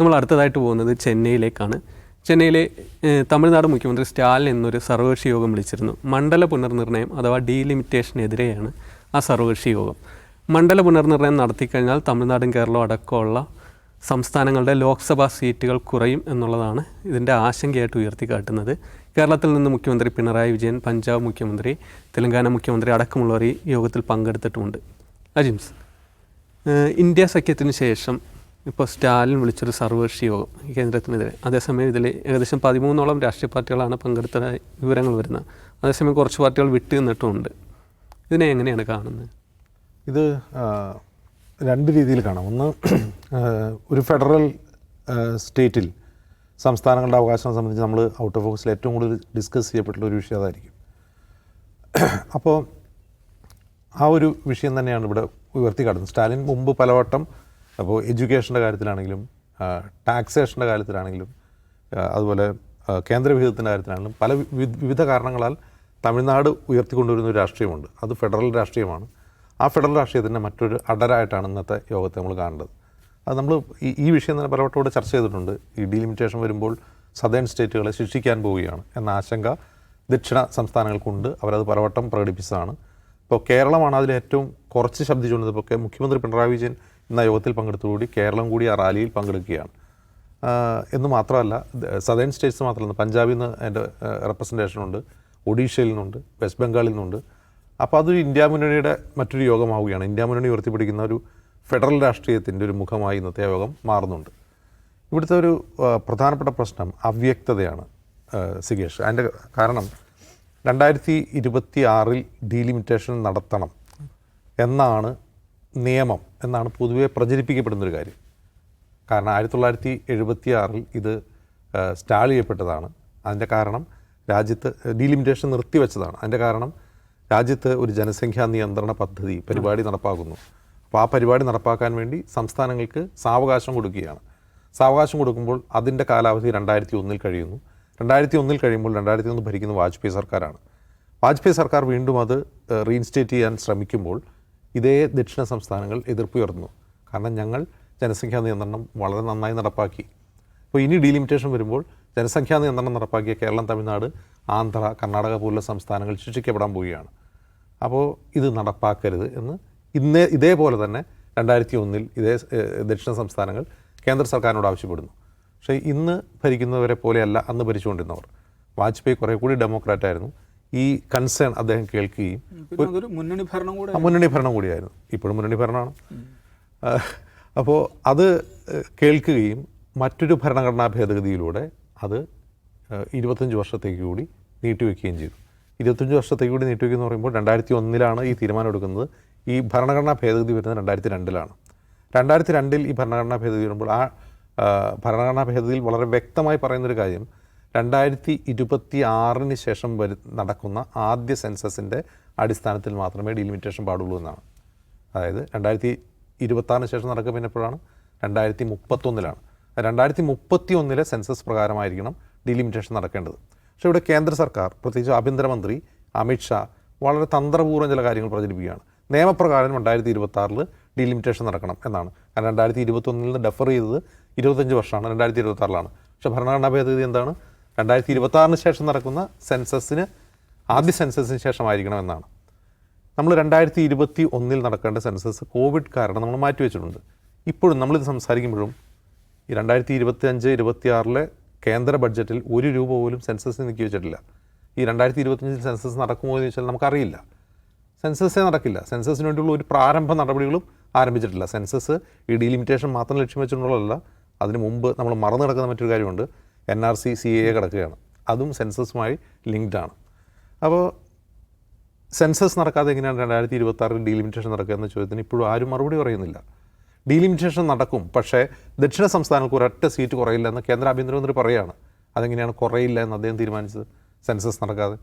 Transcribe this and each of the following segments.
നമ്മൾ അടുത്തതായിട്ട് പോകുന്നത് ചെന്നൈയിലേക്കാണ്. ചെന്നൈയിലെ തമിഴ്നാട് മുഖ്യമന്ത്രി സ്റ്റാലിൻ എന്നൊരു സർവകക്ഷി യോഗം വിളിച്ചിരുന്നു. മണ്ഡല പുനർനിർണയം അഥവാ ഡീലിമിറ്റേഷനെതിരെയാണ് ആ സർവകക്ഷി യോഗം. മണ്ഡല പുനർനിർണയം നടത്തിക്കഴിഞ്ഞാൽ തമിഴ്നാടും കേരളവും അടക്കമുള്ള സംസ്ഥാനങ്ങളുടെ ലോക്സഭാ സീറ്റുകൾ കുറയും എന്നുള്ളതാണ് ഇതിന്റെ ആശങ്കയായിട്ട് ഉയർത്തിക്കാട്ടുന്നത്. കേരളത്തിൽ നിന്ന് മുഖ്യമന്ത്രി പിണറായി വിജയൻ പഞ്ചാബ് മുഖ്യമന്ത്രി തെലങ്കാന മുഖ്യമന്ത്രി അടക്കമുള്ളവർ ഈ യോഗത്തിൽ പങ്കെടുത്തിട്ടുമുണ്ട്. അജിംസ് ഇന്ത്യ സഖ്യത്തിന് ശേഷം ഇപ്പോൾ സ്റ്റാലിൻ വിളിച്ചൊരു സർവകക്ഷി യോഗം കേന്ദ്രത്തിനെതിരെ. അതേസമയം ഇതിൽ ഏകദേശം പതിമൂന്നോളം രാഷ്ട്രീയ പാർട്ടികളാണ് പങ്കെടുത്തതായി വിവരങ്ങൾ വരുന്നത്. അതേസമയം കുറച്ച് പാർട്ടികൾ വിട്ടു നിന്നിട്ടുമുണ്ട് ഇതിനെ എങ്ങനെയാണ് കാണുന്നത്? ഇത് രണ്ട് രീതിയിൽ കാണാം. ഒന്ന് ഒരു ഫെഡറൽ സ്റ്റേറ്റിൽ സംസ്ഥാനങ്ങളുടെ അവകാശം സംബന്ധിച്ച് നമ്മൾ ഔട്ട് ഓഫ് ഫോക്കസിൽ ഏറ്റവും കൂടുതൽ ഡിസ്കസ് ചെയ്യപ്പെട്ടുള്ള ഒരു വിഷയം അതായിരിക്കും. അപ്പോൾ ആ ഒരു വിഷയം തന്നെയാണ് ഇവിടെ ഉയർത്തി കാണുന്നത് സ്റ്റാലിൻ മുമ്പ് പലവട്ടം അപ്പോൾ എഡ്യൂക്കേഷന്റെ കാര്യത്തിലാണെങ്കിലും ടാക്സേഷന്റെ കാര്യത്തിലാണെങ്കിലും അതുപോലെ കേന്ദ്രവിഹിതത്തിന്റെ കാര്യത്തിലാണെങ്കിലും പല വിവിധ കാരണങ്ങളാൽ തമിഴ്നാട് ഉയർത്തിക്കൊണ്ടുവരുന്ന ഒരു രാഷ്ട്രീയമുണ്ട്. അത് ഫെഡറൽ രാഷ്ട്രീയമാണ്. ആ ഫെഡറൽ രാഷ്ട്രീയത്തിന്റെ മറ്റൊരു അടരായിട്ടാണ് ഇന്നത്തെ യോഗത്തെ നമ്മൾ കാണേണ്ടത് അത് നമ്മൾ ഈ ഈ വിഷയം തന്നെ പലവട്ടം കൂടെ ചർച്ച ചെയ്തിട്ടുണ്ട്. ഈ ഡിലിമിറ്റേഷൻ വരുമ്പോൾ സദേൺ സ്റ്റേറ്റുകളെ ശിക്ഷിക്കാൻ പോവുകയാണ് എന്ന ആശങ്ക ദക്ഷിണ സംസ്ഥാനങ്ങൾക്കുണ്ട്. അവരത് പലവട്ടം പ്രകടിപ്പിച്ചതാണ്. ഇപ്പോൾ കേരളമാണ് അതിൽ ഏറ്റവും കുറച്ച് ശബ്ദിച്ചുകൊണ്ടിരുന്നത്. ഇപ്പോൾ മുഖ്യമന്ത്രി പിണറായി വിജയൻ ഇന്ന യോഗത്തിൽ പങ്കെടുത്തുകൂടി കേരളം കൂടി ആ റാലിയിൽ പങ്കെടുക്കുകയാണ്. എന്ന് മാത്രമല്ല സദേൺ സ്റ്റേറ്റ്സ് മാത്രമല്ല പഞ്ചാബിൽ നിന്ന് എന്റെ റെപ്രസെന്റേഷൻ ഉണ്ട് ഒഡീഷയിൽ നിന്നുണ്ട് വെസ്റ്റ് ബംഗാളിൽ നിന്നുണ്ട് അപ്പോൾ അതൊരു ഇന്ത്യ മുന്നണിയുടെ മറ്റൊരു യോഗമാവുകയാണ്. ഇന്ത്യ മുന്നണി ഉയർത്തിപ്പിടിക്കുന്ന ഒരു ഫെഡറൽ രാഷ്ട്രീയത്തിന്റെ ഒരു മുഖമായി ഇന്നത്തെ യോഗം മാറുന്നുണ്ട്. ഇവിടുത്തെ ഒരു പ്രധാനപ്പെട്ട പ്രശ്നം അവ്യക്തതയാണ് സികേഷ്. അതിന്റെ കാരണം രണ്ടായിരത്തി ഇരുപത്തി ആറിൽ ഡീലിമിറ്റേഷൻ നടത്തണം എന്നാണ് നിയമം എന്നാണ് പൊതുവെ പ്രചരിപ്പിക്കപ്പെടുന്നൊരു കാര്യം. കാരണം ആയിരത്തി തൊള്ളായിരത്തി എഴുപത്തി ആറിൽ ഇത് സ്റ്റാൾ ചെയ്യപ്പെട്ടതാണ്. അതിന്റെ കാരണം രാജ്യത്ത് ഡീലിമിറ്റേഷൻ നിർത്തിവെച്ചതാണ്. അതിന്റെ കാരണം രാജ്യത്ത് ഒരു ജനസംഖ്യാ നിയന്ത്രണ പദ്ധതി പരിപാടി നടപ്പാക്കുന്നു. അപ്പോൾ ആ പരിപാടി നടപ്പാക്കാൻ വേണ്ടി സംസ്ഥാനങ്ങൾക്ക് സാവകാശം കൊടുക്കുകയാണ്. സാവകാശം കൊടുക്കുമ്പോൾ അതിന്റെ കാലാവധി രണ്ടായിരത്തി ഒന്നിൽ കഴിയുന്നു. രണ്ടായിരത്തി ഒന്നിൽ കഴിയുമ്പോൾ രണ്ടായിരത്തി ഒന്ന് ഭരിക്കുന്ന വാജ്പേയി സർക്കാരാണ്. വാജ്പേയി സർക്കാർ വീണ്ടും അത് റീഇൻസ്റ്റേറ്റ് ചെയ്യാൻ ശ്രമിക്കുമ്പോൾ ഇതേ ദക്ഷിണ സംസ്ഥാനങ്ങൾ എതിർപ്പുയർന്നു. കാരണം ഞങ്ങൾ ജനസംഖ്യാ നിയന്ത്രണം വളരെ നന്നായി നടപ്പാക്കി. അപ്പോൾ ഇനി ഡീലിമിറ്റേഷൻ വരുമ്പോൾ ജനസംഖ്യാ നിയന്ത്രണം നടപ്പാക്കിയ കേരളം തമിഴ്നാട് ആന്ധ്ര കർണാടക പോലുള്ള സംസ്ഥാനങ്ങൾ ശിക്ഷിക്കപ്പെടാൻ പോവുകയാണ്. അപ്പോൾ ഇത് നടപ്പാക്കരുത് എന്ന് ഇന്നേ ഇതേപോലെ തന്നെ രണ്ടായിരത്തി ഒന്നിൽ ഇതേ ദക്ഷിണ സംസ്ഥാനങ്ങൾ കേന്ദ്ര സർക്കാരിനോട് ആവശ്യപ്പെടുന്നു. പക്ഷേ ഇന്ന് ഭരിക്കുന്നവരെ പോലെയല്ല അന്ന് ഭരിച്ചുകൊണ്ടിരുന്നവർ. വാജ്പേയി കുറേ കൂടി ഡെമോക്രാറ്റ് ആയിരുന്നു ഈ കൺസേൺ അദ്ദേഹം കേൾക്കുകയും മുന്നണി ഭരണം കൂടെ മുന്നണി ഭരണം കൂടിയായിരുന്നു. ഇപ്പോഴും മുന്നണി ഭരണമാണ്. അപ്പോൾ അത് കേൾക്കുകയും മറ്റൊരു ഭരണഘടനാ ഭേദഗതിയിലൂടെ അത് ഇരുപത്തഞ്ച് വർഷത്തേക്ക് കൂടി നീട്ടിവെക്കുകയും ചെയ്തു. ഇരുപത്തഞ്ച് വർഷത്തേക്ക് കൂടി നീട്ടിവെക്കുക എന്ന് പറയുമ്പോൾ രണ്ടായിരത്തി ഒന്നിലാണ് ഈ തീരുമാനം എടുക്കുന്നത്. ഈ ഭരണഘടനാ ഭേദഗതി വരുന്നത് രണ്ടായിരത്തി രണ്ടിലാണ് രണ്ടായിരത്തി രണ്ടിൽ ഈ ഭരണഘടനാ ഭേദഗതി വരുമ്പോൾ ആ, ഭരണഘടനാ ഭേദഗതിയിൽ വളരെ വ്യക്തമായി പറയുന്നൊരു കാര്യം രണ്ടായിരത്തി ഇരുപത്തി ആറിന് ശേഷം വരു നടക്കുന്ന ആദ്യ സെൻസസിന്റെ അടിസ്ഥാനത്തിൽ മാത്രമേ ഡിലിമിറ്റേഷൻ പാടുള്ളൂ എന്നാണ്. അതായത് രണ്ടായിരത്തി ഇരുപത്താറിന് ശേഷം നടക്കുക പിന്നെ എപ്പോഴാണ്? രണ്ടായിരത്തി മുപ്പത്തൊന്നിലാണ് രണ്ടായിരത്തി മുപ്പത്തി ഒന്നിലെ സെൻസസ് പ്രകാരമായിരിക്കണം ഡീലിമിറ്റേഷൻ നടക്കേണ്ടത്. പക്ഷേ ഇവിടെ കേന്ദ്ര സർക്കാർ പ്രത്യേകിച്ച് ആഭ്യന്തരമന്ത്രി അമിത്ഷാ വളരെ തന്ത്രപൂർവം ചില കാര്യങ്ങൾ പ്രചരിപ്പിക്കുകയാണ് നിയമപ്രകാരം രണ്ടായിരത്തി ഇരുപത്തി ഡിലിമിറ്റേഷൻ നടക്കണം എന്നാണ്. കാരണം രണ്ടായിരത്തി ഇരുപത്തൊന്നിൽ നിന്ന് ഡെഫർ ചെയ്തത് ഇരുപത്തഞ്ച് വർഷമാണ് രണ്ടായിരത്തി ഇരുപത്തി ആറിലാണ് പക്ഷേ ഭരണഘടനാ ഭേദഗതി എന്താണ്? രണ്ടായിരത്തി ഇരുപത്തി ശേഷം നടക്കുന്ന സെൻസസിന് ആദ്യ സെൻസസിന് ശേഷമായിരിക്കണം എന്നാണ് നമ്മൾ രണ്ടായിരത്തി ഇരുപത്തി ഒന്നിൽ നടക്കേണ്ട സെൻസസ് കോവിഡ് കാരണം നമ്മൾ മാറ്റിവെച്ചിട്ടുണ്ട് ഇപ്പോഴും നമ്മളിത് സംസാരിക്കുമ്പോഴും ഈ രണ്ടായിരത്തി ഇരുപത്തി അഞ്ച് ഇരുപത്തി ആറിലെ കേന്ദ്ര ബഡ്ജറ്റിൽ ഒരു രൂപ പോലും സെൻസസിന് നീക്കി വെച്ചിട്ടില്ല. ഈ രണ്ടായിരത്തി ഇരുപത്തഞ്ചിൽ സെൻസസ് നടക്കുമോ എന്ന് ചോദിച്ചാൽ നമുക്കറിയില്ല. സെൻസസേ നടക്കില്ല. സെൻസസിന് വേണ്ടിയുള്ള ഒരു പ്രാരംഭ നടപടികളും ആരംഭിച്ചിട്ടില്ല. സെൻസസ് ഈ ഡീലിമിറ്റേഷൻ മാത്രം ലക്ഷ്യം വെച്ചിട്ടുള്ളതല്ല. അതിന് മുമ്പ് നമ്മൾ മറന്നു കിടക്കുന്ന മറ്റൊരു കാര്യമുണ്ട്. N R C C A കിടക്കുകയാണ്. അതും സെൻസസുമായി ലിങ്ക്ഡ് ആണ്. അപ്പോൾ സെൻസസ് നടക്കാതെ എങ്ങനെയാണ് രണ്ടായിരത്തി ഇരുപത്തി ആറിൽ ഡീലിമിറ്റേഷൻ നടക്കുക എന്ന ചോദ്യത്തിന് ഇപ്പോഴും ആരും മറുപടി പറയുന്നില്ല. ഡീലിമിറ്റേഷൻ നടക്കും പക്ഷേ ദക്ഷിണ സംസ്ഥാനങ്ങൾക്ക് ഒരൊറ്റ സീറ്റ് കുറയില്ല എന്ന് കേന്ദ്ര ആഭ്യന്തരമന്ത്രി പറയുകയാണ് അതെങ്ങനെയാണ് കുറയില്ല എന്ന് അദ്ദേഹം തീരുമാനിച്ചത് സെൻസസ് നടക്കാതെ?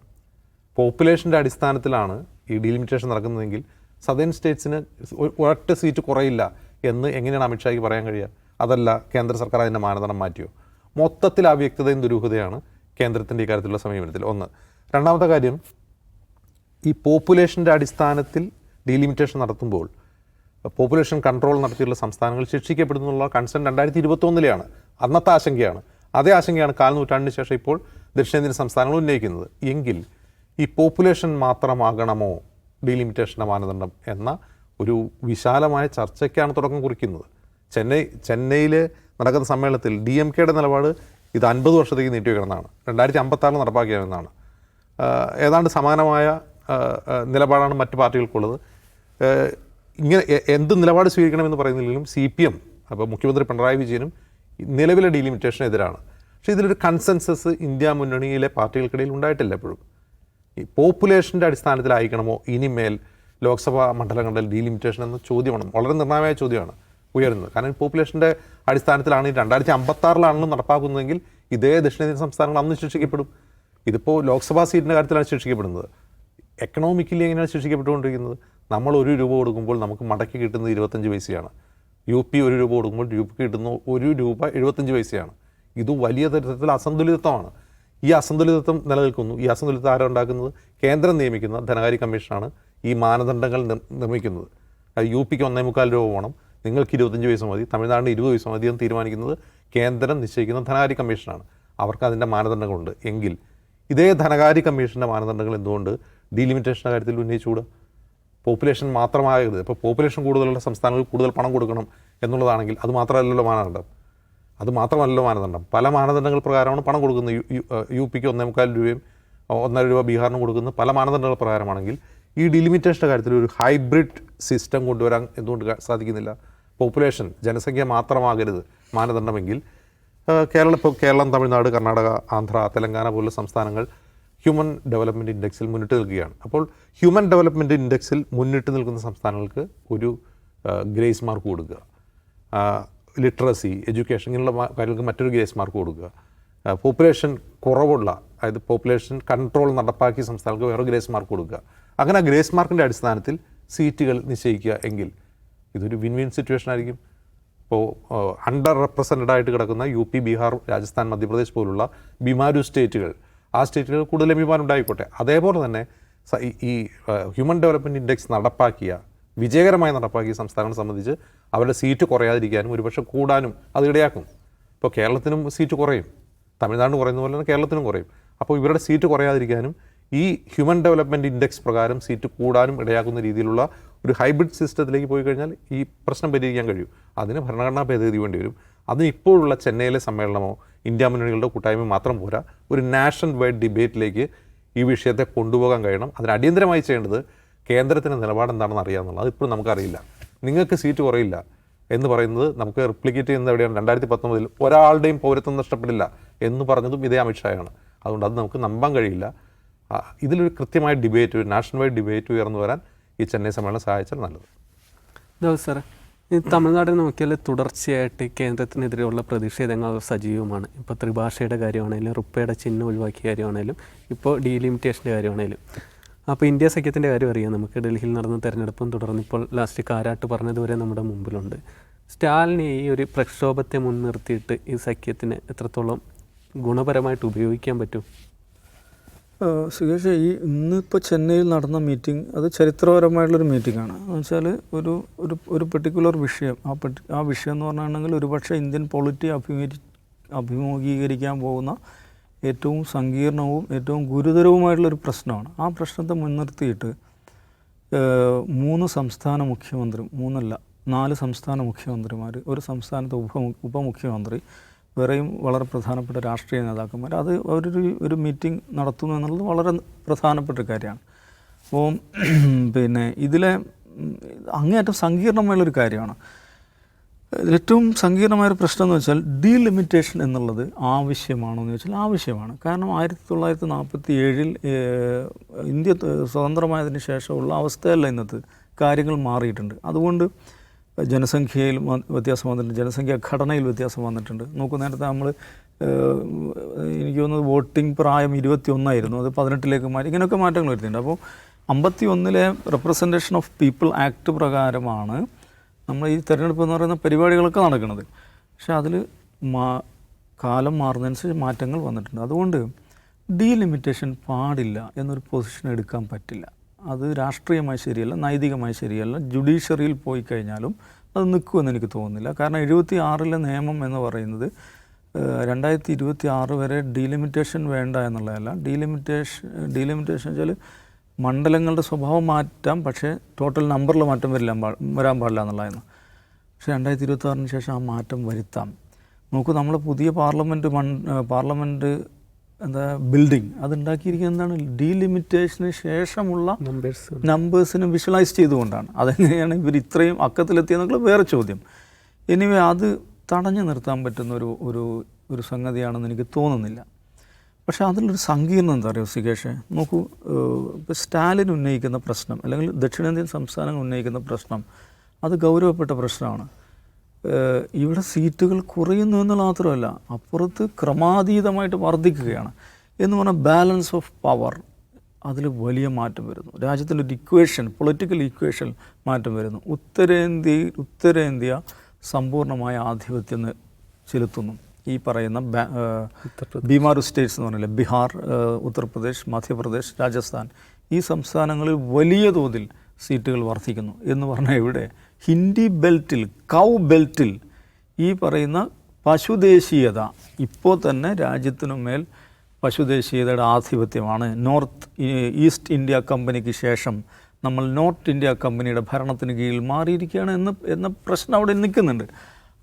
പോപ്പുലേഷന്റെ അടിസ്ഥാനത്തിലാണ് ഈ ഡീലിമിറ്റേഷൻ നടക്കുന്നതെങ്കിൽ സദേൺ സ്റ്റേറ്റ്സിന് ഒരൊറ്റ സീറ്റ് കുറയില്ല എന്ന് എങ്ങനെയാണ് അമിത്ഷായ്ക്ക് പറയാൻ കഴിയുക? അതല്ല കേന്ദ്ര സർക്കാർ അതിന്റെ മാനദണ്ഡം മാറ്റിയോ? മൊത്തത്തിൽ അവ്യക്തതയും ദുരൂഹതയാണ് കേന്ദ്രത്തിന്റെ ഇക്കാര്യത്തിലുള്ള സമീപനത്തിൽ. ഒന്ന് രണ്ടാമത്തെ കാര്യം ഈ പോപ്പുലേഷന്റെ അടിസ്ഥാനത്തിൽ ഡീലിമിറ്റേഷൻ നടത്തുമ്പോൾ പോപ്പുലേഷൻ കൺട്രോൾ നടത്തിയുള്ള സംസ്ഥാനങ്ങൾ ശിക്ഷിക്കപ്പെടുന്നുള്ള കൺസേൺ രണ്ടായിരത്തി ഇരുപത്തൊന്നിലെയാണ് അന്നത്തെ ആശങ്കയാണ്. അതേ ആശങ്കയാണ് കാൽ നൂറ്റാണ്ടിന് ശേഷം ഇപ്പോൾ ദക്ഷിണേന്ത്യൻ സംസ്ഥാനങ്ങൾ ഉന്നയിക്കുന്നത്. എങ്കിൽ ഈ പോപ്പുലേഷൻ മാത്രമാകണമോ ഡീലിമിറ്റേഷന്റെ മാനദണ്ഡം എന്ന ഒരു വിശാലമായ ചർച്ചയ്ക്കാണ് തുടക്കം കുറിക്കുന്നത്. ചെന്നൈ ചെന്നൈയിൽ നടക്കുന്ന സമ്മേളനത്തിൽ ഡി എം കെയുടെ നിലപാട് ഇത് അൻപത് വർഷത്തേക്ക് നീട്ടിവെക്കണമെന്നാണ് രണ്ടായിരത്തി അമ്പത്താറിൽ നടപ്പാക്കിയതെന്നാണ് ഏതാണ്ട് സമാനമായ നിലപാടാണ് മറ്റു പാർട്ടികൾക്കുള്ളത്. ഇങ്ങനെ എന്ത് നിലപാട് സ്വീകരിക്കണമെന്ന് പറയുന്നില്ലെങ്കിലും സി പി എം അപ്പോൾ മുഖ്യമന്ത്രി പിണറായി വിജയനും നിലവിലെ ഡീലിമിറ്റേഷനെതിരാണ്. പക്ഷേ ഇതിലൊരു കൺസെൻസസ് ഇന്ത്യ മുന്നണിയിലെ പാർട്ടികൾക്കിടയിൽ ഉണ്ടായിട്ടില്ല എപ്പോഴും. ഈ പോപ്പുലേഷന്റെ അടിസ്ഥാനത്തിലായിരിക്കണമോ ഇനിമേൽ ലോക്സഭാ മണ്ഡലങ്ങളിൽ ഡീലിമിറ്റേഷൻ എന്ന ചോദ്യമാണ്. വളരെ നിർണായകമായ ചോദ്യമാണ്. ഉയരുന്നത്. കാരണം പോപ്പുലേഷന്റെ അടിസ്ഥാനത്തിലാണ് ഈ രണ്ടായിരത്തി അമ്പത്താറിലാണെന്ന് നടപ്പാക്കുന്നതെങ്കിൽ ഇതേ ദക്ഷിണേന്ത്യൻ സംസ്ഥാനങ്ങൾ അന്ന് ശിക്ഷിക്കപ്പെടും. ഇതിപ്പോൾ ലോക്സഭാ സീറ്റിന്റെ കാര്യത്തിലാണ് ശിക്ഷിക്കപ്പെടുന്നത്. എക്കണോമിക്കലി എങ്ങനെയാണ് ശിക്ഷിക്കപ്പെട്ടുകൊണ്ടിരിക്കുന്നത്? നമ്മൾ ഒരു രൂപ കൊടുക്കുമ്പോൾ നമുക്ക് മടക്കി കിട്ടുന്നത് ഇരുപത്തഞ്ച് പൈസയാണ്. യു പി ഒരു രൂപ കൊടുക്കുമ്പോൾ യു പിക്ക് കിട്ടുന്ന ഒരു രൂപ എഴുപത്തഞ്ച് പൈസയാണ്. ഇത് വലിയ തരത്തിൽ അസന്തുലിതത്വമാണ്. ഈ അസന്തുലിതത്വം നിലനിൽക്കുന്നു. ഈ അസന്തുലിതം ആരാ ഉണ്ടാക്കുന്നത്? കേന്ദ്രം നിയമിക്കുന്ന ധനകാര്യ കമ്മീഷനാണ് ഈ മാനദണ്ഡങ്ങൾ നിർ- നിർമ്മിക്കുന്നത്. യു പിക്ക് ഒന്നേ മുക്കാൽ രൂപ വേണം നിങ്ങൾക്ക് ഇരുപത്തഞ്ച് പൈസ മതി തമിഴ്നാടിന് ഇരുപത് പൈസ മതി എന്ന് തീരുമാനിക്കുന്നത് കേന്ദ്രം നിശ്ചയിക്കുന്ന ധനകാര്യ കമ്മീഷനാണ്. അവർക്ക് അതിന്റെ മാനദണ്ഡങ്ങളുണ്ട്. എങ്കിൽ ഇതേ ധനകാര്യ കമ്മീഷന്റെ മാനദണ്ഡങ്ങൾ എന്തുകൊണ്ട് ഡീലിമിറ്റേഷന്റെ കാര്യത്തിൽ ഉന്നയിച്ചുകൂടാ? പോപ്പുലേഷൻ മാത്രമായത് ഇപ്പോൾ പോപ്പുലേഷൻ കൂടുതലുള്ള സംസ്ഥാനങ്ങൾ കൂടുതൽ പണം കൊടുക്കണം എന്നുള്ളതാണെങ്കിൽ അത് മാത്രമല്ലല്ലോ മാനദണ്ഡം. അത് മാത്രമല്ലല്ലോ മാനദണ്ഡം. പല മാനദണ്ഡങ്ങൾ പ്രകാരമാണ് പണം കൊടുക്കുന്നത്. യു- പിക്ക് ഒന്നേ മുക്കാൽ രൂപയും ഒന്നര രൂപ ബീഹാറിന് കൊടുക്കുന്ന പല മാനദണ്ഡങ്ങൾ പ്രകാരമാണെങ്കിൽ ഈ ഡിലിമിറ്റേഷന്റെ കാര്യത്തിൽ ഒരു ഹൈബ്രിഡ് സിസ്റ്റം കൊണ്ടുവരാൻ എന്തുകൊണ്ട് സാധിക്കുന്നില്ല? പോപ്പുലേഷൻ ജനസംഖ്യ മാത്രമാകരുത് മാനദണ്ഡമെങ്കിൽ കേരള ഇപ്പോൾ കേരളം തമിഴ്നാട് കർണാടക ആന്ധ്ര തെലങ്കാന പോലുള്ള സംസ്ഥാനങ്ങൾ ഹ്യൂമൻ ഡെവലപ്മെന്റ് ഇൻഡെക്സിൽ മുന്നിട്ട് നിൽക്കുകയാണ്. അപ്പോൾ ഹ്യൂമൻ ഡെവലപ്മെന്റ് ഇൻഡെക്സിൽ മുന്നിട്ട് നിൽക്കുന്ന സംസ്ഥാനങ്ങൾക്ക് ഒരു ഗ്രേസ് മാർക്ക് കൊടുക്കുക. ലിറ്ററസി എഡ്യൂക്കേഷൻ ഇങ്ങനെയുള്ള കാര്യങ്ങൾക്ക് മറ്റൊരു ഗ്രേസ് മാർക്ക് കൊടുക്കുക. പോപ്പുലേഷൻ കുറവുള്ള അതായത് പോപ്പുലേഷൻ കൺട്രോൾ നടപ്പാക്കിയ സംസ്ഥാനങ്ങൾക്ക് വേറെ ഗ്രേസ് മാർക്ക് കൊടുക്കുക. അങ്ങനെ ആ ഗ്രേസ് മാർക്കിന്റെ അടിസ്ഥാനത്തിൽ സീറ്റുകൾ നിശ്ചയിക്കുക എങ്കിൽ ഇതൊരു വിൻ വിൻ സിറ്റുവേഷൻ ആയിരിക്കും. ഇപ്പോൾ അണ്ടർ റെപ്രസെന്റഡ് ആയിട്ട് കിടക്കുന്ന യു പി ബീഹാർ രാജസ്ഥാൻ മധ്യപ്രദേശ് പോലുള്ള ബിമാരു സ്റ്റേറ്റുകൾ ആ സ്റ്റേറ്റുകൾ കൂടുതൽ അഭിമാനം ഉണ്ടായിക്കോട്ടെ അതേപോലെ തന്നെ ഈ- ഹ്യൂമൻ ഡെവലപ്മെന്റ് ഇൻഡെക്സ് നടപ്പാക്കിയ വിജയകരമായി നടപ്പാക്കിയ സംസ്ഥാനങ്ങളെ സംബന്ധിച്ച് അവരുടെ സീറ്റ് കുറയാതിരിക്കാനും ഒരുപക്ഷെ കൂടാനും അത് ഇടയാക്കും. ഇപ്പോൾ കേരളത്തിനും സീറ്റ് കുറയും. തമിഴ്നാട് കുറയുന്ന പോലെ തന്നെ കേരളത്തിനും കുറയും. അപ്പോൾ ഇവരുടെ സീറ്റ് കുറയാതിരിക്കാനും ഈ ഹ്യൂമൻ ഡെവലപ്മെന്റ് ഇൻഡെക്സ് പ്രകാരം സീറ്റ് കൂടാനും ഇടയാക്കുന്ന രീതിയിലുള്ള ഒരു ഹൈബ്രിഡ് സിസ്റ്റത്തിലേക്ക് പോയി കഴിഞ്ഞാൽ ഈ പ്രശ്നം പരിഹരിക്കാൻ കഴിയും. അതിന് ഭരണഘടനാ ഭേദഗതി വേണ്ടി വരും. അതിന് ഇപ്പോഴുള്ള ചെന്നൈയിലെ സമ്മേളനമോ ഇന്ത്യ മുന്നണികളുടെ കൂട്ടായ്മ മാത്രം പോരാ. ഒരു നാഷണൽ വൈഡ് ഡിബേറ്റിലേക്ക് ഈ വിഷയത്തെ കൊണ്ടുപോകാൻ കഴിയണം. അതിന് അടിയന്തരമായി ചെയ്യേണ്ടത് കേന്ദ്രത്തിന്റെ നിലപാട് എന്താണെന്ന് അറിയാമെന്നുള്ളത് അതിപ്പോഴും നമുക്കറിയില്ല. നിങ്ങൾക്ക് സീറ്റ് കുറയില്ല എന്ന് പറയുന്നത് നമുക്ക് റിപ്ലിക്കേറ്റ് ചെയ്യുന്നത് എവിടെയാണ്? രണ്ടായിരത്തി പത്തൊമ്പതിൽ ഒരാളുടെയും പൗരത്വം നഷ്ടപ്പെടില്ല എന്ന് പറഞ്ഞതും ഇതേ അമിത്ഷായാണ്. അതുകൊണ്ട് അത് നമുക്ക് നമ്പാൻ കഴിയില്ല. ഇതിലൊരു കൃത്യമായ ഡിബേറ്റ് ഒരു നാഷണൽ വൈഡ് ഡിബേറ്റ് ഉയർന്നു വരാൻ ഈ ചെന്നൈ സമ്മേളനം സഹായിച്ചാൽ നല്ലത്. സാറേ ഈ തമിഴ്നാടിനെ നോക്കിയാൽ തുടർച്ചയായിട്ട് കേന്ദ്രത്തിനെതിരെയുള്ള പ്രതിഷേധങ്ങൾ സജീവമാണ്. ഇപ്പോൾ ത്രിഭാഷയുടെ കാര്യമാണെങ്കിലും റുപ്പയുടെ ചിഹ്നം ഒഴിവാക്കിയ കാര്യമാണെങ്കിലും ഇപ്പോൾ ഡീലിമിറ്റേഷന്റെ കാര്യമാണെങ്കിലും. അപ്പോൾ ഇന്ത്യ സഖ്യത്തിന്റെ കാര്യം അറിയാം. നമുക്ക് ഡൽഹിയിൽ നടന്ന തെരഞ്ഞെടുപ്പും തുടർന്ന് ഇപ്പോൾ ലാസ്റ്റ് കാരാട്ട് പറഞ്ഞതുവരെ നമ്മുടെ മുമ്പിലുണ്ട്. സ്റ്റാലിനെ ഈ ഒരു പ്രക്ഷോഭത്തെ മുൻനിർത്തിയിട്ട് ഈ സഖ്യത്തിന് എത്രത്തോളം ഗുണപരമായിട്ട് ഉപയോഗിക്കാൻ പറ്റും? സുകേഷ് ഈ ഇന്നിപ്പോൾ ചെന്നൈയിൽ നടന്ന മീറ്റിംഗ് അത് ചരിത്രപരമായിട്ടുള്ളൊരു മീറ്റിംഗ് ആണ്. എന്ന് വെച്ചാൽ ഒരു ഒരു ഒരു പെർട്ടിക്കുലർ വിഷയം. ആ പെട്ടി ആ വിഷയം എന്ന് പറഞ്ഞാണെങ്കിൽ ഒരുപക്ഷെ ഇന്ത്യൻ പൊളിറ്റി അഭിമുഖീ അഭിമുഖീകരിക്കാൻ പോകുന്ന ഏറ്റവും സങ്കീർണവും ഏറ്റവും ഗുരുതരവുമായിട്ടുള്ളൊരു പ്രശ്നമാണ്. ആ പ്രശ്നത്തെ മുൻനിർത്തിയിട്ട് മൂന്ന് സംസ്ഥാന മുഖ്യമന്ത്രി മൂന്നല്ല നാല് സംസ്ഥാന മുഖ്യമന്ത്രിമാർ ഒരു സംസ്ഥാനത്തെ ഉപ ഉപമുഖ്യമന്ത്രി വേറെയും വളരെ പ്രധാനപ്പെട്ട രാഷ്ട്രീയ നേതാക്കന്മാർ അത് അവരൊരു ഒരു മീറ്റിംഗ് നടത്തുന്നു എന്നുള്ളത് വളരെ പ്രധാനപ്പെട്ട ഒരു കാര്യമാണ്. അപ്പോൾ പിന്നെ ഇതിലെ അങ്ങേയറ്റം സങ്കീർണമായുള്ളൊരു കാര്യമാണ്. ഏറ്റവും സങ്കീർണമായൊരു പ്രശ്നം എന്ന് വെച്ചാൽ ഡീലിമിറ്റേഷൻ എന്നുള്ളത് ആവശ്യമാണോ എന്ന് ചോദിച്ചാൽ ആവശ്യമാണ്. കാരണം ആയിരത്തി തൊള്ളായിരത്തി നാൽപ്പത്തി ഏഴിൽ ഇന്ത്യ സ്വതന്ത്രമായതിന് ശേഷമുള്ള അവസ്ഥയല്ല ഇന്നത്തെ കാര്യങ്ങൾ മാറിയിട്ടുണ്ട്. അതുകൊണ്ട് ജനസംഖ്യയിൽ വ്യത്യാസം വന്നിട്ടുണ്ട്. ജനസംഖ്യ ഘടനയിൽ വ്യത്യാസം വന്നിട്ടുണ്ട്. നോക്കൂ നേരത്തെ നമ്മൾ എനിക്ക് തോന്നുന്നത് വോട്ടിംഗ് പ്രായം ഇരുപത്തി ഒന്നായിരുന്നു അത് പതിനെട്ടിലേക്ക് മാറ്റി ഇങ്ങനെയൊക്കെ മാറ്റങ്ങൾ വരുത്തിയിട്ടുണ്ട് അപ്പോൾ അമ്പത്തി ഒന്നിലെ റെപ്രസെന്റേഷൻ ഓഫ് പീപ്പിൾ ആക്ട് പ്രകാരമാണ് നമ്മൾ ഈ തിരഞ്ഞെടുപ്പ് എന്ന് പറയുന്ന പരിപാടികളൊക്കെ നടക്കുന്നത്. പക്ഷെ അതിൽ മാ കാലം മാറുന്നതനുസരിച്ച് മാറ്റങ്ങൾ വന്നിട്ടുണ്ട്. അതുകൊണ്ട് ഡീലിമിറ്റേഷൻ പാടില്ല എന്നൊരു പൊസിഷൻ എടുക്കാൻ പറ്റില്ല. അത് രാഷ്ട്രീയമായി ശരിയല്ല നൈതികമായി ശരിയല്ല. ജുഡീഷ്യറിയിൽ പോയി കഴിഞ്ഞാലും അത് നിൽക്കുമെന്ന് എനിക്ക് തോന്നുന്നില്ല. കാരണം എഴുപത്തി ആറിലെ നിയമം എന്ന് പറയുന്നത് രണ്ടായിരത്തി ഇരുപത്തി ആറ് വരെ ഡീലിമിറ്റേഷൻ വേണ്ട എന്നുള്ളതല്ല. ഡീലിമിറ്റേഷൻ ഡീലിമിറ്റേഷൻ വെച്ചാൽ മണ്ഡലങ്ങളുടെ സ്വഭാവം മാറ്റാം പക്ഷേ ടോട്ടൽ നമ്പറിൽ മാറ്റം വരില്ല വരാൻ പാടില്ല എന്നുള്ളതാണ്. പക്ഷേ രണ്ടായിരത്തി ഇരുപത്തി ആറിന് ശേഷം ആ മാറ്റം വരുത്താം. നോക്കൂ നമ്മൾ പുതിയ പാർലമെന്റ് മൺ പാർലമെന്റ് എന്താ ബിൽഡിംഗ് അതുണ്ടാക്കിയിരിക്കുന്നത് എന്താണ് ഡീലിമിറ്റേഷന് ശേഷമുള്ള നമ്പേഴ്സ് നമ്പേഴ്സിനെ വിഷ്വലൈസ് ചെയ്തുകൊണ്ടാണ്. അതെങ്ങനെയാണ് ഇവർ ഇത്രയും അക്കത്തിലെത്തിയെന്നുള്ള വേറെ ചോദ്യം. എനിവേ അത് തടഞ്ഞു നിർത്താൻ പറ്റുന്ന ഒരു ഒരു ഒരു സംഗതിയാണെന്ന് എനിക്ക് തോന്നുന്നില്ല. പക്ഷേ അതിലൊരു സങ്കീർണം എന്താ പറയുക സികേഷെ? നോക്കൂ ഇപ്പോൾ സ്റ്റാലിൻ ഉന്നയിക്കുന്ന പ്രശ്നം അല്ലെങ്കിൽ ദക്ഷിണേന്ത്യൻ സംസ്ഥാനങ്ങൾ ഉന്നയിക്കുന്ന പ്രശ്നം അത് ഗൗരവപ്പെട്ട പ്രശ്നമാണ്. ഇവിടെ സീറ്റുകൾ കുറയുന്നു എന്ന് മാത്രമല്ല അപ്പുറത്ത് ക്രമാതീതമായിട്ട് വർദ്ധിക്കുകയാണ് എന്ന് പറഞ്ഞാൽ ബാലൻസ് ഓഫ് പവർ അതിൽ വലിയ മാറ്റം വരുന്നു. രാജ്യത്തിന്റെ ഒരു ഇക്വേഷൻ പൊളിറ്റിക്കൽ ഇക്വേഷൻ മാറ്റം വരുന്നു. ഉത്തരേന്ത്യ ഉത്തരേന്ത്യ സമ്പൂർണമായ ആധിപത്യം ചെലുത്തുന്നു. ഈ പറയുന്ന ബീമാർ സ്റ്റേറ്റ്സ് എന്ന് പറഞ്ഞില്ലേ ബീഹാർ ഉത്തർപ്രദേശ് മധ്യപ്രദേശ് രാജസ്ഥാൻ ഈ സംസ്ഥാനങ്ങളിൽ വലിയ തോതിൽ സീറ്റുകൾ വർദ്ധിക്കുന്നു എന്ന് പറഞ്ഞാൽ ഇവിടെ ഹിന്ദി ബെൽറ്റിൽ കൗ ബെൽറ്റിൽ ഈ പറയുന്ന പശുദേശീയത ഇപ്പോൾ തന്നെ രാജ്യത്തിനു മേൽ പശുദേശീയതയുടെ ആധിപത്യമാണ്. നോർത്ത് ഈസ്റ്റ് ഇന്ത്യ കമ്പനിക്ക് ശേഷം നമ്മൾ നോർത്ത് ഇന്ത്യ കമ്പനിയുടെ ഭരണത്തിന് കീഴിൽ മാറിയിരിക്കുകയാണ് എന്ന് എന്ന പ്രശ്നം അവിടെ നിൽക്കുന്നുണ്ട്.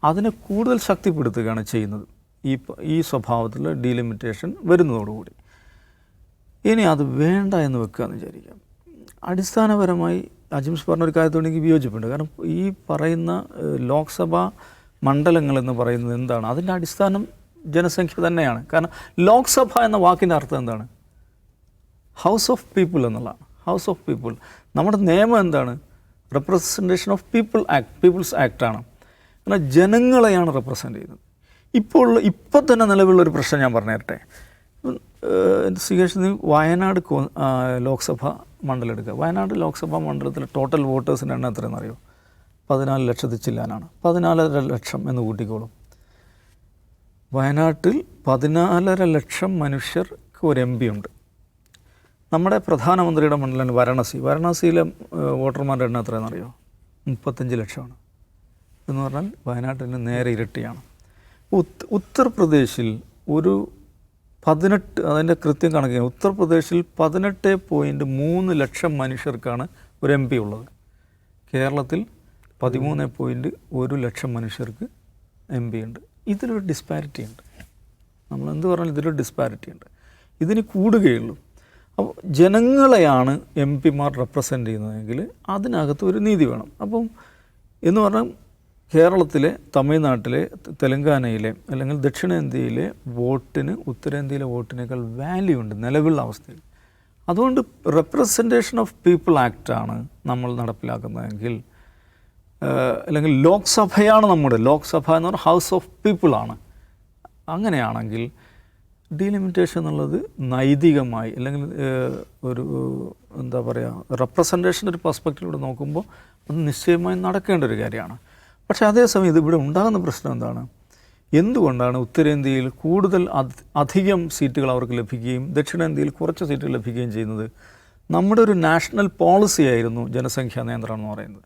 അതിനെ കൂടുതൽ ശക്തിപ്പെടുത്തുകയാണ് ചെയ്യുന്നത്. ഈ ഈ സ്വഭാവത്തിൽ ഡീലിമിറ്റേഷൻ വരുന്നതോടുകൂടി. ഇനി അത് വേണ്ട എന്ന് വെക്കുക എന്ന് വിചാരിക്കാം. അടിസ്ഥാനപരമായി അജിംസ് പറഞ്ഞ ഒരു കാര്യത്തോട് എനിക്ക് വിയോജിപ്പുണ്ട്. കാരണം ഈ പറയുന്ന ലോക്സഭാ മണ്ഡലങ്ങൾ എന്ന് പറയുന്നത് എന്താണ്? അതിന്റെ അടിസ്ഥാനം ജനസംഖ്യ തന്നെയാണ്. കാരണം ലോക്സഭ എന്ന വാക്കിന്റെ അർത്ഥം എന്താണ്? ഹൗസ് ഓഫ് പീപ്പിൾ എന്നുള്ളതാണ്. ഹൗസ് ഓഫ് പീപ്പിൾ നമ്മുടെ നിയമം എന്താണ്? Representation of people act people's ആണ്. കാരണം ജനങ്ങളെയാണ് റെപ്രസെന്റ് ചെയ്യുന്നത്. ഇപ്പോൾ ഇപ്പോൾ തന്നെ നിലവിലുള്ള ഒരു പ്രശ്നം ഞാൻ പറഞ്ഞു തരട്ടെ സികേഷ് വയനാട് ലോക്സഭ മണ്ഡലം എടുക്കുക വയനാട് ലോക്സഭാ മണ്ഡലത്തിൽ ടോട്ടൽ വോട്ടേഴ്സിന്റെ എണ്ണം എത്രയെന്ന് അറിയോ പതിനാല് ലക്ഷത്തിൽ ചില്ലാനാണ്. പതിനാലര ലക്ഷം എന്ന് കൂട്ടിക്കോളും. വയനാട്ടിൽ പതിനാലര ലക്ഷം മനുഷ്യർക്ക് ഒരു എം പി ഉണ്ട്. നമ്മുടെ പ്രധാനമന്ത്രിയുടെ മണ്ഡലമാണ് വാരണാസി. വാരണാസിയിലെ വോട്ടർമാരുടെ എണ്ണം എത്രയെന്ന് അറിയോ മുപ്പത്തഞ്ച് ലക്ഷമാണ്. എന്ന് പറഞ്ഞാൽ വയനാട്ടിന് നേരെ ഇരട്ടിയാണ്. ഉത്തർപ്രദേശിൽ ഒരു പതിനെട്ട് അതിന്റെ കൃത്യം കണക്ക് ഉത്തർപ്രദേശിൽ പതിനെട്ട് പോയിന്റ് മൂന്ന് ലക്ഷം മനുഷ്യർക്കാണ് ഒരു എം പി ഉള്ളത്. കേരളത്തിൽ പതിമൂന്ന് പോയിന്റ് ഒരു ലക്ഷം മനുഷ്യർക്ക് എം പി ഉണ്ട്. ഇതിലൊരു ഡിസ്പാരിറ്റി ഉണ്ട്. നമ്മൾ എന്ത് പറഞ്ഞാലും ഇതിലൊരു ഡിസ്പാരിറ്റി ഉണ്ട്. ഇതിന് കൂടുകയുള്ളൂ. അപ്പോൾ ജനങ്ങളെയാണ് എം പിമാർ റെപ്രസെന്റ് ചെയ്യുന്നതെങ്കിൽ അതിനകത്ത് ഒരു നീതി വേണം. അപ്പം എന്ന് പറഞ്ഞാൽ കേരളത്തിലെ തമിഴ്നാട്ടിലെ തെലങ്കാനയിലെ അല്ലെങ്കിൽ ദക്ഷിണേന്ത്യയിലെ വോട്ടിന് ഉത്തരേന്ത്യയിലെ വോട്ടിനേക്കാൾ വാല്യൂ ഉണ്ട് നിലവിലുള്ള അവസ്ഥയിൽ. അതുകൊണ്ട് റെപ്രസെന്റേഷൻ ഓഫ് പീപ്പിൾ ആക്റ്റാണ് നമ്മൾ നടപ്പിലാക്കുന്നതെങ്കിൽ അല്ലെങ്കിൽ ലോക്സഭയാണ് നമ്മുടെ ലോക്സഭ എന്ന് പറഞ്ഞാൽ ഹൗസ് ഓഫ് പീപ്പിളാണ് അങ്ങനെയാണെങ്കിൽ ഡീലിമിറ്റേഷൻ എന്നുള്ളത് നൈതികമായി അല്ലെങ്കിൽ ഒരു എന്താ പറയുക റെപ്രസെന്റേഷന്റെ ഒരു പെർസ്പെക്റ്റീവിലൂടെ നോക്കുമ്പോൾ അത് നിശ്ചയമായി നടക്കേണ്ട ഒരു കാര്യമാണ്. പക്ഷേ അതേസമയം ഇത് ഇവിടെ ഉണ്ടാകുന്ന പ്രശ്നം എന്താണ്? എന്തുകൊണ്ടാണ് ഉത്തരേന്ത്യയിൽ കൂടുതൽ അധികം സീറ്റുകൾ അവർക്ക് ലഭിക്കുകയും ദക്ഷിണേന്ത്യയിൽ കുറച്ച് സീറ്റുകൾ ലഭിക്കുകയും ചെയ്യുന്നത്? നമ്മുടെ ഒരു നാഷണൽ പോളിസി ആയിരുന്നു ജനസംഖ്യാ നിയന്ത്രണം എന്ന് പറയുന്നത്.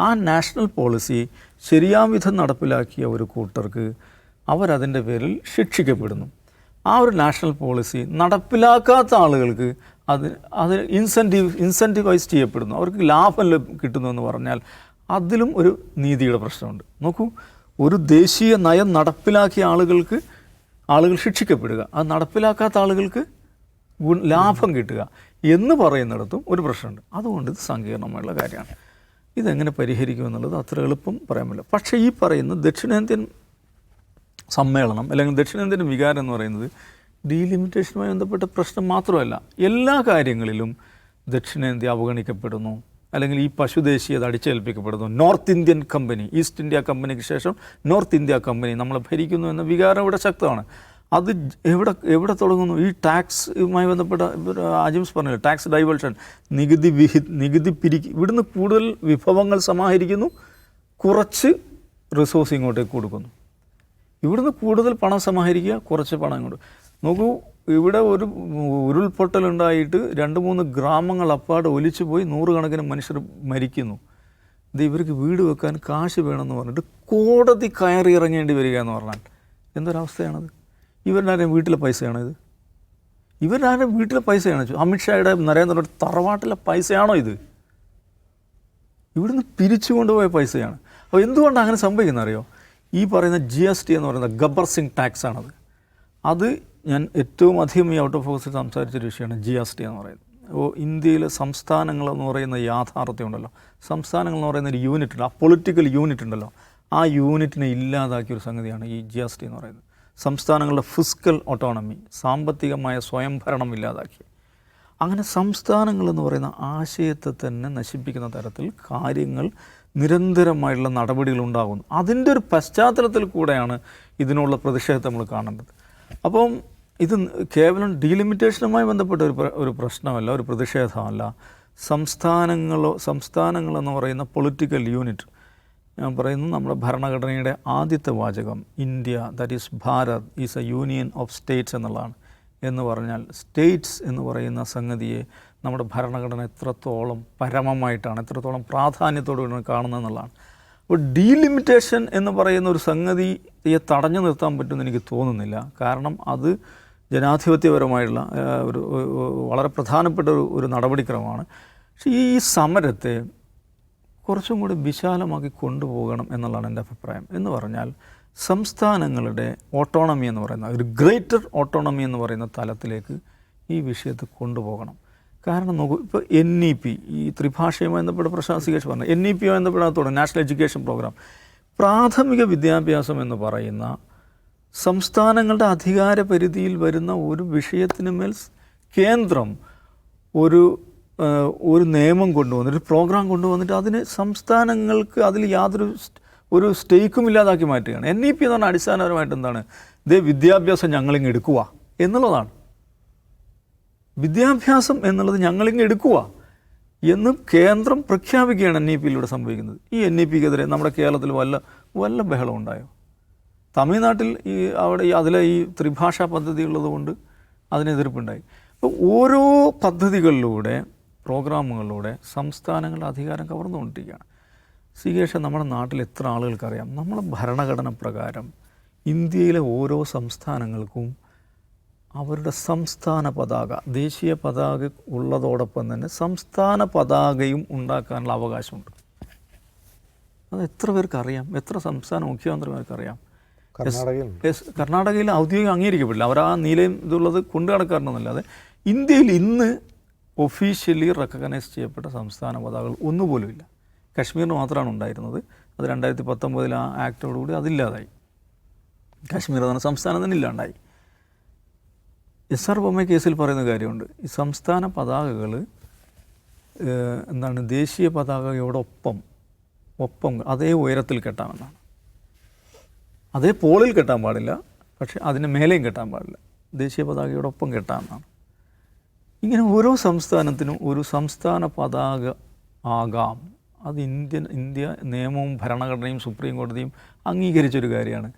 ആ നാഷണൽ പോളിസി ശരിയാം വിധം നടപ്പിലാക്കിയ ഒരു കൂട്ടർക്ക് അവരതിന്റെ പേരിൽ ശിക്ഷിക്കപ്പെടുന്നു. ആ ഒരു നാഷണൽ പോളിസി നടപ്പിലാക്കാത്ത ആളുകൾക്ക് അത് അത് ഇൻസെന്റീവ് ഇൻസെന്റീവൈസ് ചെയ്യപ്പെടുന്നു. അവർക്ക് ലാഭം കിട്ടുന്നു എന്ന് പറഞ്ഞാൽ അതിലും ഒരു നീതിയുടെ പ്രശ്നമുണ്ട്. നോക്കൂ ഒരു ദേശീയ നയം നടപ്പിലാക്കിയ ആളുകൾക്ക് ആളുകൾ ശിക്ഷിക്കപ്പെടുക. അത് നടപ്പിലാക്കാത്ത ആളുകൾക്ക് ലാഭം കിട്ടുക എന്ന് പറയുന്നിടത്തും ഒരു പ്രശ്നമുണ്ട്. അതുകൊണ്ട് ഇത് സങ്കീർണമായുള്ള കാര്യമാണ്. ഇതെങ്ങനെ പരിഹരിക്കുമെന്നുള്ളത് അത്ര എളുപ്പം പറയാൻ പറ്റില്ല. പക്ഷേ ഈ പറയുന്ന ദക്ഷിണേന്ത്യൻ സമ്മേളനം അല്ലെങ്കിൽ ദക്ഷിണേന്ത്യൻ വികാരം എന്ന് പറയുന്നത് ഡീലിമിറ്റേഷനുമായി ബന്ധപ്പെട്ട പ്രശ്നം മാത്രമല്ല. എല്ലാ കാര്യങ്ങളിലും ദക്ഷിണേന്ത്യ അവഗണിക്കപ്പെടുന്നു. അല്ലെങ്കിൽ ഈ പശുദേശീയത അടിച്ചേൽപ്പിക്കപ്പെടുന്നു. North Indian company East India കമ്പനിക്ക് ശേഷം നോർത്ത് ഇന്ത്യ കമ്പനി നമ്മളെ ഭരിക്കുന്നു എന്ന വികാരം ഇവിടെ ശക്തമാണ്. അത് എവിടെ എവിടെ തുടങ്ങുന്നു? ഈ ടാക്സുമായി ബന്ധപ്പെട്ട ആജിംസ് പറഞ്ഞു ടാക്സ് ഡൈവേർഷൻ നികുതി വിഹി നികുതി പിരിക്ക് ഇവിടുന്ന് കൂടുതൽ വിഭവങ്ങൾ സമാഹരിക്കുന്നു കുറച്ച് റിസോഴ്സ് ഇങ്ങോട്ടേക്ക് കൊടുക്കുന്നു. ഇവിടുന്ന് കൂടുതൽ പണം സമാഹരിക്കുക കുറച്ച് പണം ഇങ്ങോട്ട്. നോക്കൂ ഇവിടെ ഒരു ഉരുൾപൊട്ടലുണ്ടായിട്ട് രണ്ട് മൂന്ന് ഗ്രാമങ്ങൾ അപ്പാടെ ഒലിച്ചു പോയി നൂറുകണക്കിന് മനുഷ്യർ മരിക്കുന്നു. ഇത് ഇവർക്ക് വീട് വെക്കാൻ കാശ് വേണമെന്ന് പറഞ്ഞിട്ട് കോടതി കയറി ഇറങ്ങേണ്ടി വരിക എന്ന് പറഞ്ഞാൽ എന്തൊരവസ്ഥയാണത്? ഇവരുടെ വീട്ടിലെ പൈസയാണോ ഇത്? ഇവരുടെ വീട്ടിലെ പൈസയാണോ? അമിത്ഷായുടെ നരേന്ദ്രമോദി തറവാട്ടിലെ പൈസയാണോ ഇത്? ഇവിടുന്ന് പിരിച്ചു കൊണ്ടുപോയ പൈസയാണ്. അപ്പോൾ എന്തുകൊണ്ടാണ് അങ്ങനെ സംഭവിക്കുന്നത് അറിയോ ഈ പറയുന്ന ജി എസ് ടി എന്ന് പറയുന്ന ഗബ്ബർ സിംഗ് ടാക്സ് ആണത് അത് ഞാൻ ഏറ്റവും അധികം ഈ ഔട്ട് ഓഫ് ഫോക്കസിൽ സംസാരിച്ചൊരു വിഷയമാണ് ജി എസ് ടി എന്ന് പറയുന്നത്. അപ്പോൾ ഇന്ത്യയിലെ സംസ്ഥാനങ്ങൾ എന്ന് പറയുന്ന യാഥാർത്ഥ്യം ഉണ്ടല്ലോ. സംസ്ഥാനങ്ങൾ എന്ന് പറയുന്ന ഒരു യൂണിറ്റ് ഉണ്ട്. ആ പൊളിറ്റിക്കൽ യൂണിറ്റ് ഉണ്ടല്ലോ. ആ യൂണിറ്റിനെ ഇല്ലാതാക്കിയ ഒരു സംഗതിയാണ് ഈ ജി എസ് ടി എന്ന് പറയുന്നത്. സംസ്ഥാനങ്ങളുടെ ഫിസിക്കൽ ഓട്ടോണമി സാമ്പത്തികമായ സ്വയംഭരണം ഇല്ലാതാക്കി. അങ്ങനെ സംസ്ഥാനങ്ങളെന്ന് പറയുന്ന ആശയത്തെ തന്നെ നശിപ്പിക്കുന്ന തരത്തിൽ കാര്യങ്ങൾ നിരന്തരമായിട്ടുള്ള നടപടികൾ ഉണ്ടാകുന്നു. അതിന്റെ ഒരു പശ്ചാത്തലത്തിൽ കൂടെയാണ് ഇതിനുള്ള പ്രതിഷേധത്തെ നമ്മൾ കാണേണ്ടത്. അപ്പം ഇത് കേവലം ഡീലിമിറ്റേഷനുമായി ബന്ധപ്പെട്ട ഒരു ഒരു പ്രശ്നമല്ല ഒരു പ്രതിഷേധമല്ല. സംസ്ഥാനങ്ങളോ സംസ്ഥാനങ്ങളെന്ന് പറയുന്ന പൊളിറ്റിക്കൽ യൂണിറ്റ് ഞാൻ പറയുന്നു നമ്മുടെ ഭരണഘടനയുടെ ആദ്യത്തെ വാചകം India that is Bharat is a union of states എന്നുള്ളതാണ്. എന്ന് പറഞ്ഞാൽ സ്റ്റേറ്റ്സ് എന്ന് പറയുന്ന സംഗതിയെ നമ്മുടെ ഭരണഘടന എത്രത്തോളം പരമമായിട്ടാണ് എത്രത്തോളം പ്രാധാന്യത്തോടുകൂടിയാണ് കാണുന്നത് എന്നുള്ളതാണ്. അപ്പോൾ ഡീലിമിറ്റേഷൻ എന്ന് പറയുന്ന ഒരു സംഗതിയെ തടഞ്ഞു നിർത്താൻ പറ്റുമെന്ന് എനിക്ക് തോന്നുന്നില്ല. കാരണം അത് ജനാധിപത്യപരമായിട്ടുള്ള ഒരു വളരെ പ്രധാനപ്പെട്ട ഒരു ഒരു നടപടിക്രമമാണ്. പക്ഷേ ഈ സമരത്തെ കുറച്ചും കൂടി വിശാലമാക്കി കൊണ്ടുപോകണം എന്നുള്ളതാണ് എന്റെ അഭിപ്രായം. എന്ന് പറഞ്ഞാൽ സംസ്ഥാനങ്ങളുടെ ഓട്ടോണമി എന്ന് പറയുന്ന ഒരു ഗ്രേറ്റർ ഓട്ടോണമി എന്ന് പറയുന്ന തലത്തിലേക്ക് ഈ വിഷയത്തെ കൊണ്ടുപോകണം. കാരണം നോക്കൂ ഇപ്പോൾ എൻ ഇ പി ഈ ത്രിഭാഷയുമായി ബന്ധപ്പെട്ട സികേഷ് പറഞ്ഞു. എൻ ഇ പിയുമായി ബന്ധപ്പെടാത്തോടെ നാഷണൽ എഡ്യൂക്കേഷൻ പ്രോഗ്രാം പ്രാഥമിക വിദ്യാഭ്യാസം എന്ന് പറയുന്ന സംസ്ഥാനങ്ങളുടെ അധികാര പരിധിയിൽ വരുന്ന ഒരു വിഷയത്തിന് മേൽ കേന്ദ്രം ഒരു ഒരു നിയമം കൊണ്ടുവന്നിട്ട് ഒരു പ്രോഗ്രാം കൊണ്ടുവന്നിട്ട് അതിന് സംസ്ഥാനങ്ങൾക്ക് അതിൽ യാതൊരു ഒരു സ്റ്റേക്കും ഇല്ലാതാക്കി മാറ്റുകയാണ്. എൻ ഇ പി എന്ന് പറഞ്ഞാൽ അടിസ്ഥാനപരമായിട്ട് എന്താണ്? ഇതേ വിദ്യാഭ്യാസം ഞങ്ങളിങ്ങ് എടുക്കുക എന്നുള്ളതാണ്. വിദ്യാഭ്യാസം എന്നുള്ളത് ഞങ്ങളിങ്ങ് എടുക്കുക എന്ന് കേന്ദ്രം പ്രഖ്യാപിക്കുകയാണ് എൻ ഇ പിയിലൂടെ സംഭവിക്കുന്നത്. ഈ എൻ ഇ പിക്കെതിരെ നമ്മുടെ കേരളത്തിൽ വല്ല വല്ല ബഹളം ഉണ്ടായോ? തമിഴ്നാട്ടിൽ ഈ അവിടെ അതിലെ ഈ ത്രിഭാഷാ പദ്ധതി ഉള്ളതുകൊണ്ട് അതിന് എതിർപ്പുണ്ടായി അപ്പോൾ ഓരോ പദ്ധതികളിലൂടെ പ്രോഗ്രാമുകളിലൂടെ സംസ്ഥാനങ്ങളുടെ അധികാരം കവർന്നുകൊണ്ടിരിക്കുകയാണ്. സികേഷ നമ്മുടെ നാട്ടിൽ എത്ര ആളുകൾക്കറിയാം? നമ്മുടെ ഭരണഘടന പ്രകാരം ഇന്ത്യയിലെ ഓരോ സംസ്ഥാനങ്ങൾക്കും അവരുടെ സംസ്ഥാന പതാക ദേശീയ പതാക ഉള്ളതോടൊപ്പം തന്നെ സംസ്ഥാന പതാകയും ഉണ്ടാക്കാനുള്ള അവകാശമുണ്ട്. അത് എത്ര പേർക്ക് അറിയാം? എത്ര സംസ്ഥാന മുഖ്യമന്ത്രിമാർക്ക് അറിയാം? കർണാടകയിലുണ്ട് യെസ് കർണാടകയിൽ ഔദ്യോഗികം അംഗീകരിക്കപ്പെടില്ല. അവർ ആ നീലയും ഇതുള്ളത് കൊണ്ടു നടക്കാറുണ്ടെന്നല്ലാതെ ഇന്ത്യയിൽ ഇന്ന് ഒഫീഷ്യലി റെക്കഗ്നൈസ് ചെയ്യപ്പെട്ട സംസ്ഥാന പതാകകൾ ഒന്നുപോലുമില്ല കശ്മീരിന് മാത്രമാണ് ഉണ്ടായിരുന്നത്. അത് രണ്ടായിരത്തി പത്തൊമ്പതിൽ ആ ആക്ടോടുകൂടി അതില്ലാതായി. കാശ്മീർ എന്ന സംസ്ഥാനം തന്നെ ഇല്ലാണ്ടായി. എസ് ആർ ബൊമ്മ കേസിൽ പറയുന്ന കാര്യമുണ്ട്. ഈ സംസ്ഥാന പതാകകൾ എന്താണ് ദേശീയ പതാകയോടൊപ്പം ഒപ്പം അതേ ഉയരത്തിൽ കെട്ടാമെന്നാണ്. അതേ പോളിൽ കെട്ടാൻ പാടില്ല പക്ഷേ അതിന് മേലെയും കെട്ടാൻ പാടില്ല. ദേശീയ പതാകയോടൊപ്പം കെട്ടാമെന്നാണ്. ഇങ്ങനെ ഓരോ സംസ്ഥാനത്തിനും ഒരു സംസ്ഥാന പതാക ആകാം. അത് ഇന്ത്യൻ ഇന്ത്യ നിയമവും ഭരണഘടനയും സുപ്രീം കോടതിയും അംഗീകരിച്ചൊരു കാര്യമാണ്.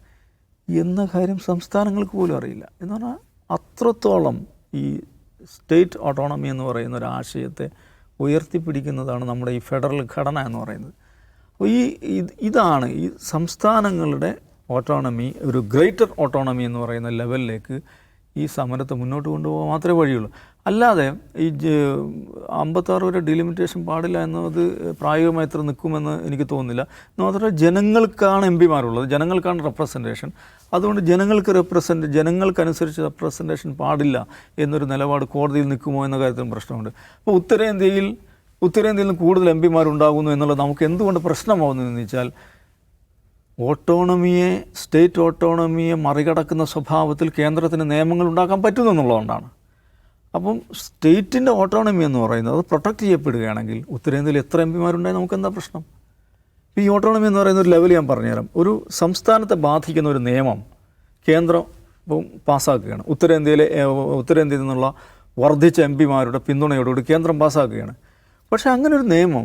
എന്ന കാര്യം സംസ്ഥാനങ്ങൾക്ക് പോലും അറിയില്ല. എന്ന് പറഞ്ഞാൽ അത്രത്തോളം ഈ സ്റ്റേറ്റ് ഓട്ടോണമി എന്ന് പറയുന്ന ഒരു ആശയത്തെ ഉയർത്തിപ്പിടിക്കുന്നതാണ് നമ്മുടെ ഈ ഫെഡറൽ ഘടന എന്ന് പറയുന്നത്. അപ്പോൾ ഈ ഇതാണ് ഈ സംസ്ഥാനങ്ങളുടെ ഓട്ടോണമി ഒരു ഗ്രേറ്റർ ഓട്ടോണമി എന്ന് പറയുന്ന ലെവലിലേക്ക് ഈ സമരത്തെ മുന്നോട്ട് കൊണ്ടുപോകാൻ മാത്രമേ വഴിയുള്ളൂ. അല്ലാതെ ഈ അമ്പത്താറ് വരെ ഡിലിമിറ്റേഷൻ പാടില്ല എന്നത് പ്രായോഗികമായി എത്ര നിൽക്കുമെന്ന് എനിക്ക് തോന്നുന്നില്ല. മാത്രമല്ല ജനങ്ങൾക്കാണ് എം പിമാരുള്ളത് ജനങ്ങൾക്കാണ് റെപ്രസെന്റേഷൻ അതുകൊണ്ട് ജനങ്ങൾക്ക് റെപ്രസെന്റ് ജനങ്ങൾക്കനുസരിച്ച് റെപ്രസെന്റേഷൻ പാടില്ല എന്നൊരു നിലപാട് കോടതിയിൽ നിൽക്കുമോ എന്ന കാര്യത്തിലും പ്രശ്നമുണ്ട്. അപ്പോൾ ഉത്തരേന്ത്യയിൽ ഉത്തരേന്ത്യയിൽ നിന്ന് കൂടുതൽ എം പിമാരുണ്ടാകുന്നു എന്നുള്ളത് നമുക്ക് എന്തുകൊണ്ട് പ്രശ്നമാകുന്നു എന്ന് വെച്ചാൽ ഓട്ടോണമിയെ സ്റ്റേറ്റ് ഓട്ടോണമിയെ മറികടക്കുന്ന സ്വഭാവത്തിൽ കേന്ദ്രത്തിന് നിയമങ്ങൾ ഉണ്ടാക്കാൻ പറ്റുന്നു എന്നുള്ളതുകൊണ്ടാണ്. അപ്പം സ്റ്റേറ്റിന്റെ ഓട്ടോണമി എന്ന് പറയുന്നത് അത് പ്രൊട്ടക്റ്റ് ചെയ്യപ്പെടുകയാണെങ്കിൽ ഉത്തരേന്ത്യയിൽ എത്ര എം പിമാരുണ്ടായി നമുക്ക് എന്താ പ്രശ്നം ഈ ഓട്ടോണമി എന്ന് പറയുന്ന ഒരു ലെവൽ ഞാൻ പറഞ്ഞുതരാം. ഒരു സംസ്ഥാനത്തെ ബാധിക്കുന്ന ഒരു നിയമം കേന്ദ്രം ഇപ്പം പാസ്സാക്കുകയാണ്. ഉത്തരേന്ത്യയിലെ ഉത്തരേന്ത്യയിൽ നിന്നുള്ള വർദ്ധിച്ച എം പിമാരുടെ പിന്തുണയോടുകൂടി കേന്ദ്രം പാസ്സാക്കുകയാണ്. പക്ഷേ അങ്ങനെ ഒരു നിയമം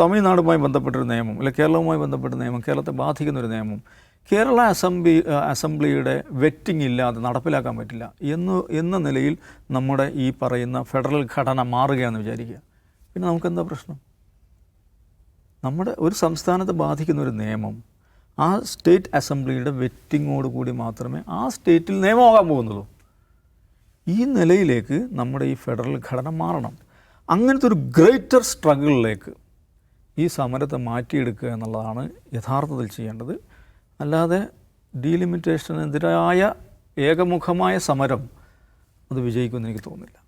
തമിഴ്നാടുമായി ബന്ധപ്പെട്ടൊരു നിയമം അല്ലെങ്കിൽ കേരളവുമായി ബന്ധപ്പെട്ട നിയമം കേരളത്തെ ബാധിക്കുന്ന ഒരു നിയമം കേരള അസംബ്ലി അസംബ്ലിയുടെ വെറ്റിംഗ് ഇല്ലാതെ നടപ്പിലാക്കാൻ പറ്റില്ല. എന്ന് എന്ന നിലയിൽ നമ്മുടെ ഈ പറയുന്ന ഫെഡറൽ ഘടന മാറുകയാണെന്ന് വിചാരിക്കുക. പിന്നെ നമുക്കെന്താ പ്രശ്നം? നമ്മുടെ ഒരു സംസ്ഥാനത്തെ ബാധിക്കുന്ന ഒരു നിയമം ആ സ്റ്റേറ്റ് അസംബ്ലിയുടെ വെറ്റിങ്ങോട് കൂടി മാത്രമേ ആ സ്റ്റേറ്റിൽ നിയമമാകാൻ പോകുന്നുള്ളൂ. ഈ നിലയിലേക്ക് നമ്മുടെ ഈ ഫെഡറൽ ഘടന മാറണം. അങ്ങനത്തെ ഒരു ഗ്രേറ്റർ സ്ട്രഗിളിലേക്ക് ഈ സമരത്തെ മാറ്റിയെടുക്കുക എന്നുള്ളതാണ് യഥാർത്ഥത്തിൽ ചെയ്യേണ്ടത്. അല്ലാതെ ഡീലിമിറ്റേഷനെതിരായ ഏകമുഖമായ സമരം അത് വിജയിക്കുമെന്ന് എനിക്ക് തോന്നുന്നില്ല.